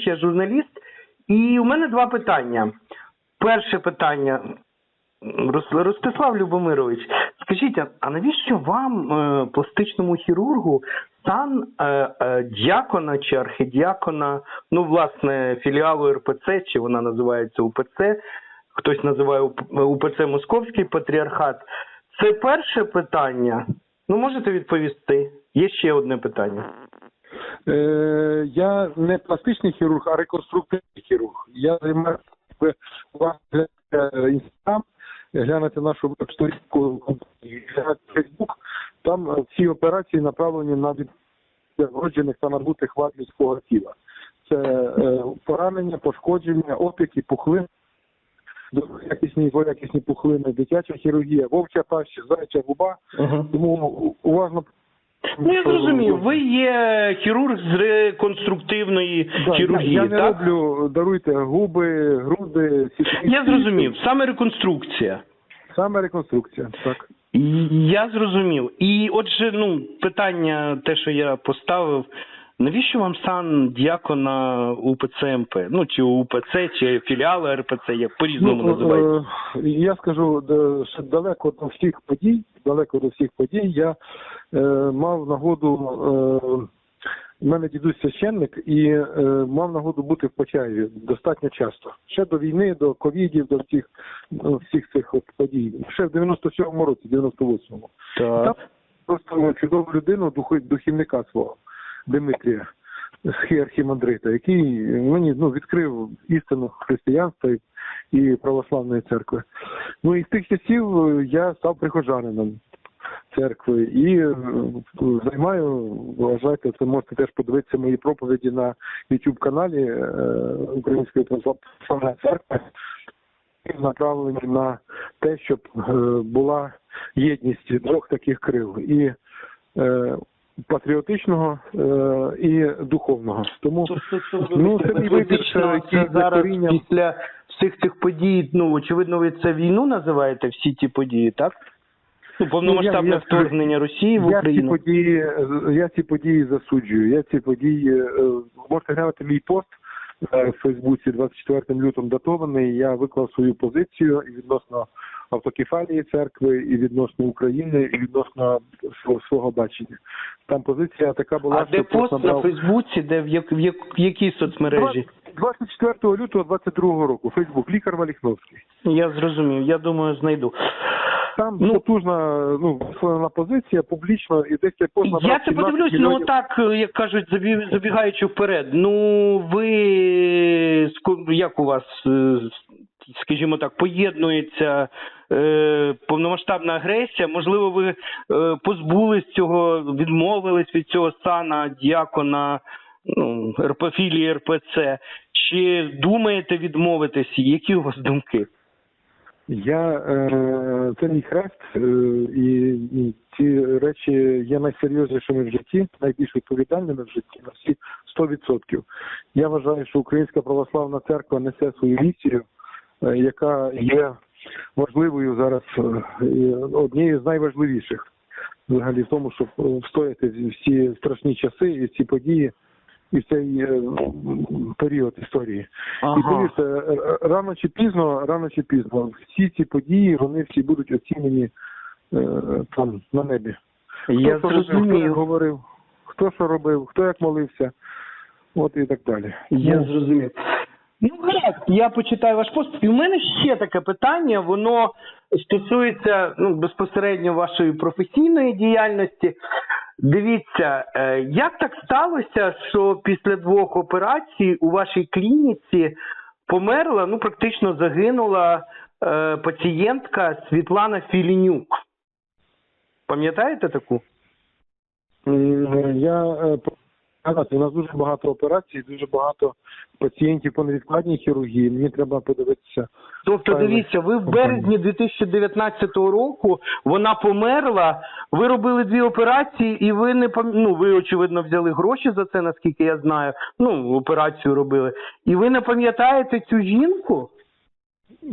я журналіст, і у мене два питання. Перше питання. Ростислав Любомирович, скажіть, а- навіщо вам, е, пластичному хірургу, стан е, е, діакона чи архидіакона, ну, власне, філіалу РПЦ, чи вона називається УПЦ, хтось називає УПЦ Московський патріархат. Це перше питання. Ну, можете відповісти? Є ще одне питання. Е, я не пластичний хірург, а реконструктивний хірург. Я у вас інстаграм, глянете нашу веб-сторінку компанії, Фейсбук. Там всі операції направлені на від вроджених та набутих вад людського тіла. Це е, поранення, пошкодження, опіки, пухлин, якісні якісні пухлини, дитяча хірургія, вовча паща, зайча губа. Тому уважно Ну, я зрозумів. Ви є хірург з реконструктивної Да, хірургії, я, не так? роблю, даруйте, губи, груди, сітки. Я зрозумів. Саме реконструкція. Саме реконструкція, так. Я зрозумів. І отже, ну, питання, те, що я поставив, навіщо вам сан діакона УПЦ МП? Ну, чи УПЦ, чи філіали РПЦ, як по-різному називають. е, я скажу, ще далеко до всіх подій, далеко до всіх подій, я е, мав нагоду, е, у мене дідусь священник, і е, мав нагоду бути в Почаєві достатньо часто. Ще до війни, до ковідів, до всіх, ну, всіх цих от подій. Ще в 97-му році, 98-му. Там Так. просто чудову людину, духівника свого, Димитрія, архімандрита, який мені ну, відкрив істину християнства і- православної церкви. Ну і з тих часів е, я став прихожанином церкви і е, займаю, вважайте, це можете теж подивитися мої проповіді на youtube каналі е, Української православної церкви направлені на те, щоб була єдність двох таких крил і патріотичного е, і духовного. Тому ну це мій вибір, зараз після всіх цих подій, ну, очевидно, ви це війну називаєте, всі ті події, так? Ну, повномасштабне я- вторгнення Росії в Я ці події, я ці події засуджую. Я ці події е, можете глянути мій пост е, в Фейсбуці 24 лютого датований. Я виклав свою позицію і відносно автокефалії церкви, і відносно України, і відносно свого, свого бачення. Там позиція така була, А де що пост на Фейсбуці, де в, як, в, як, в якій соцмережі? 24 лютого 22 року. Фейсбук, лікар Валіхновський. Я зрозумів, я думаю, знайду. Там Ну- потужна ну висловлена позиція публічно і десь цей пост набрав Я це 17 подивлюсь, ну мільйонів. так, як кажуть, забі- забігаючи вперед. Ну, ви як у вас, е, скажімо так, поєднується повномасштабна агресія? Можливо, ви е, позбулись цього, відмовились від цього сана, діакона, ну, РП-філії РПЦ. Чи думаєте відмовитись? Які у вас думки? Я е, це мій хрест, е, і ці речі є найсерйознішими в житті, найбільш відповідальними в житті на всі 100%. Я вважаю, що Українська православна церква несе свою місію, е, яка є важливою зараз е, однією з найважливіших взагалі в тому, щоб е, встояти всі страшні часи і ці події. І в цей е, період історії. І повірте, рано чи пізно, рано чи пізно, всі ці події вони всі будуть оцінені е, там на небі. Я хто що хто зрозумів. говорив, хто що робив, хто як молився, от і так далі. Я Ну, зрозумів. Ну, гаразд, я почитаю ваш пост. І в мене ще таке питання, воно стосується ну, безпосередньо вашої професійної діяльності. Дивіться, е, як так сталося, що після двох операцій у вашій клініці померла, ну практично загинула е, пацієнтка Світлана Філінюк. Пам'ятаєте таку? м, Я показати, у нас дуже багато операцій, дуже багато пацієнтів по невідкладній хірургії. Мені треба подивитися. Тобто, дивіться, ви в березні 2019 року вона померла. Ви робили дві операції, і ви не ну, ви очевидно взяли гроші за це, наскільки я знаю. Ну, операцію робили. І ви не пам'ятаєте цю жінку?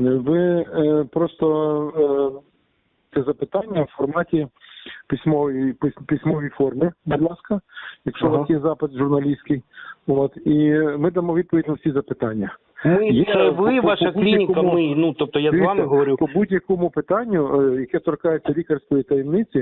Ви е, просто е, це запитання в форматі письмовій пис- письмовій формі, будь ласка, якщо Ага. у вас є запит журналістський. От і ми дамо відповідь на всі запитання. Ми Є, це ви, по- ваша по клініка. Ми ну тобто я з вами говорю. по будь-якому питанню, е, яке торкається лікарської таємниці,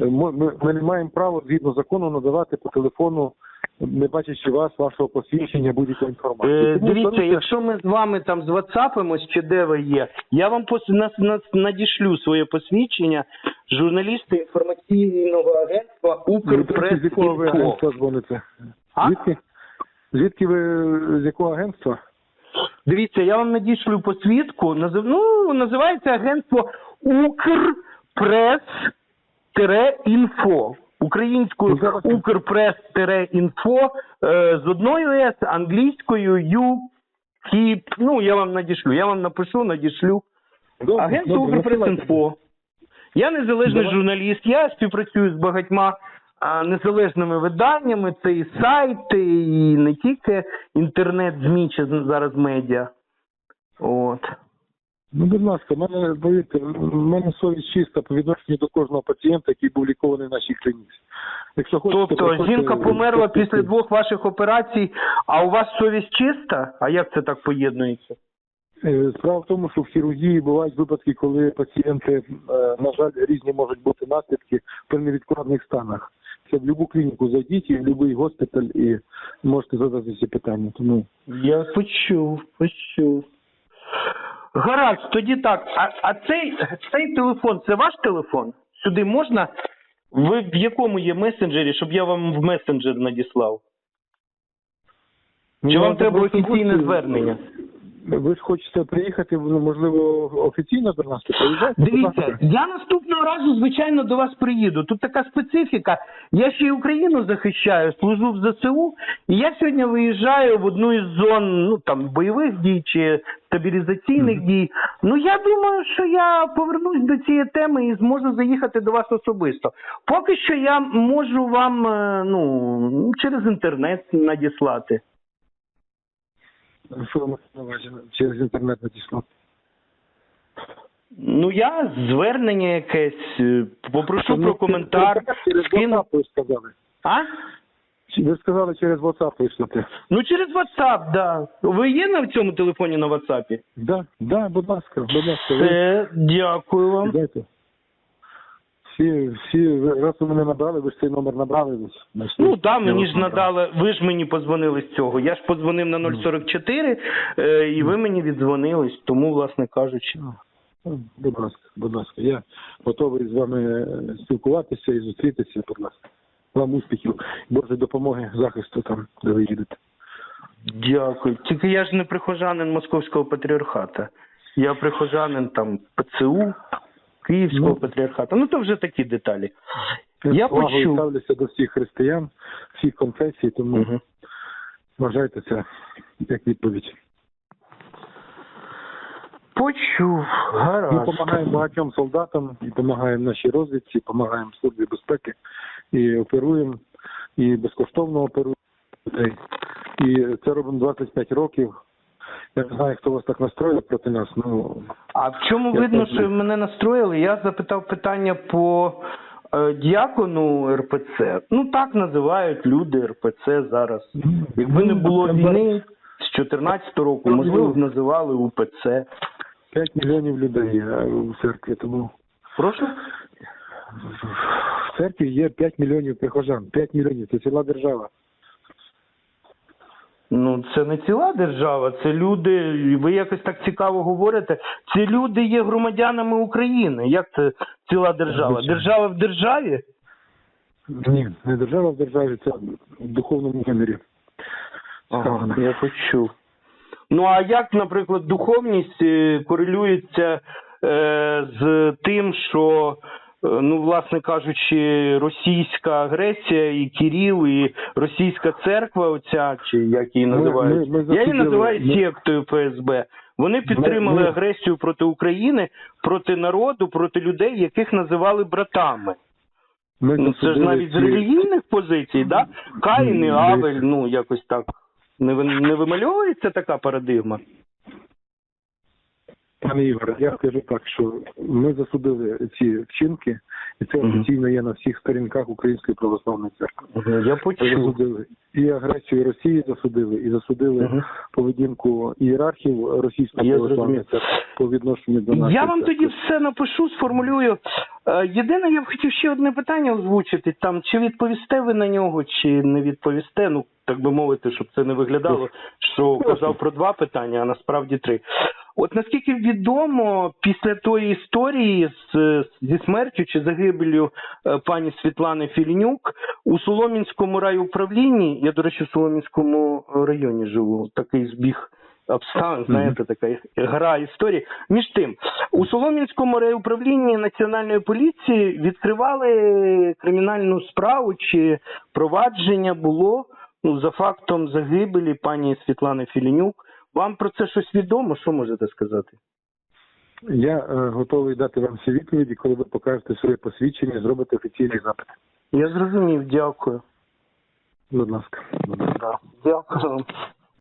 е, ми, ми, ми не маємо права згідно закону надавати по телефону, не бачачи вас, вашого посвідчення, будь-якої інформації. Е, Тому дивіться, зверніться- якщо ми з вами там з WhatsAppимось чи де ви є, я вам пос... надішлю своє посвідчення журналіста інформаційного агентства Ну, з якого ви агентства дзвоните? А? Звідки? Звідки ви з якого агентства? Дивіться, я вам надішлю посвідку. Назив... Ну, називається агентство Укрпрес-інфо. Українською Ну, Укрпрес-інфо е, з одною С, англійською Ю. Кіп. Ну, я вам надішлю. Я вам напишу, надішлю. Агентство. Укрпрес.Інфо. Я незалежний Давай. журналіст, я співпрацюю з багатьма а, незалежними виданнями. Це і сайти, і не тільки інтернет-змі чи зараз медіа. От. Ну, будь ласка, в мене повірте, в мене совість чиста по відношенню до кожного пацієнта, який був лікований в нашій клініці. Якщо хочете, Тобто приходьте, жінка померла після двох ваших операцій, а у вас совість чиста? А як це так поєднується? Е, Справа в тому, що в хірургії бувають випадки, коли пацієнти, е, на жаль, різні можуть бути наслідки при невідкладних станах. Це в будь-яку клініку зайдіть і в будь-який госпіталь і можете задати ці питання. Тому Я почув, почув. Гаразд, тоді так. А, а цей, цей телефон це ваш телефон? Сюди можна? Ви в якому є месенджері, щоб я вам в месенджер надіслав? Чи Ну, вам треба офіційне звернення? Ви ж хочете приїхати, ну, можливо, офіційно до нас, будь Дивіться, я наступного разу, звичайно, до вас приїду. Тут така специфіка. Я ще й Україну захищаю, служу в ЗСУ, і я сьогодні виїжджаю в одну із зон ну там бойових дій чи стабілізаційних дій. Ну я думаю, що я повернусь до цієї теми і зможу заїхати до вас особисто. Поки що я можу вам е, ну через інтернет надіслати. Що ви на увазі через інтернет надіслати? Ну я звернення якесь е, попрошу про коментар. Через скину. WhatsApp ви сказали. А? Чи Ви сказали через WhatsApp вислати. Ну, через WhatsApp, да. Ви є на цьому телефоні на WhatsApp? Да, да, будь ласка, будь ласка, ви Все, дякую вам. дайте. Всі, всі, раз ви мене набрали, ви ж цей номер набрали. знайшли. Ну да, мені ж надали, ви ж мені подзвонили з цього. Я ж подзвонив на 044, е, і ви мені віддзвонились, тому, власне кажучи. Ну, Будь ласка, будь ласка, я готовий з вами е, спілкуватися і зустрітися, будь ласка. Вам успіхів, Божої допомоги, захисту там, де ви їдете. Дякую. Тільки я ж не прихожанин Московського патріархата. Я прихожанин там ПЦУ, Київського Ну. патріархату. Ну то вже такі деталі. Я почув. ставлюся до всіх християн, всіх конфесій, тому Мгм. вважайте це як відповідь. Почув. Ми допомагаємо багатьом солдатам, і допомагаємо нашій розвідці, допомагаємо службі безпеки і оперуємо, і безкоштовно оперуємо людей. І це робимо 25 років. Я не знаю, хто вас так настроїв проти нас. Ну А в чому видно, теж що не- мене настроїли? Я запитав питання по е, діакону РПЦ. Ну так називають люди РПЦ зараз. Якби не було війни з 14 року, можливо б називали УПЦ. 5 мільйонів людей є у церкві, тому Прошу? в церкві є 5 мільйонів прихожан. 5 мільйонів це ціла держава. Ну це не ціла держава, це люди. Ви якось так цікаво говорите. Ці люди є громадянами України. Як це ціла держава? Держава в державі? Ні, не держава в державі, це в духовному вимірі. Ага, я почув. Ну а як, наприклад, духовність е, корелюється е, з тим, що, ну, власне кажучи, російська агресія і Кирил, і російська церква, оця, чи як її називають, ми- ми я її називаю ми- сектою ФСБ. Вони підтримали ми- агресію проти України, проти народу, проти людей, яких називали братами. Ми Ну, це ж навіть з релігійних позицій, да? Каїн і Авель, ну якось так. Не, не вимальовується така парадигма? Пане Ігоре, я скажу так, що ми засудили ці вчинки, і це офіційно є на всіх сторінках Української православної церкви. Я почув. засудили і агресію Росії засудили, і засудили Мгм. поведінку ієрархів Російської Я православної церкви по відношенню до нашої Я вам церкви. тоді все напишу, сформулюю. Е, Єдине, я б хотів ще одне питання озвучити. Там чи відповісте ви на нього, чи не відповісте. Ну так би мовити, щоб це не виглядало, що казав про два питання, а насправді три. От наскільки відомо, після тої історії з зі смертю чи загибелью е, пані Світлани Філінюк у Соломінському райуправлінні, я до речі, в Соломінському районі живу, такий збіг обставин, знаєте, така гра історії. Між тим, у Солом'янському райуправлінні національної поліції відкривали кримінальну справу чи провадження було ну, за фактом загибелі пані Світлани Філінюк. Вам про це щось відомо? Що можете сказати? Я е, готовий дати вам всі відповіді, коли ви покажете своє посвідчення, зробите офіційний запит. Я зрозумів, дякую. Будь ласка. Будь ласка. Дякую.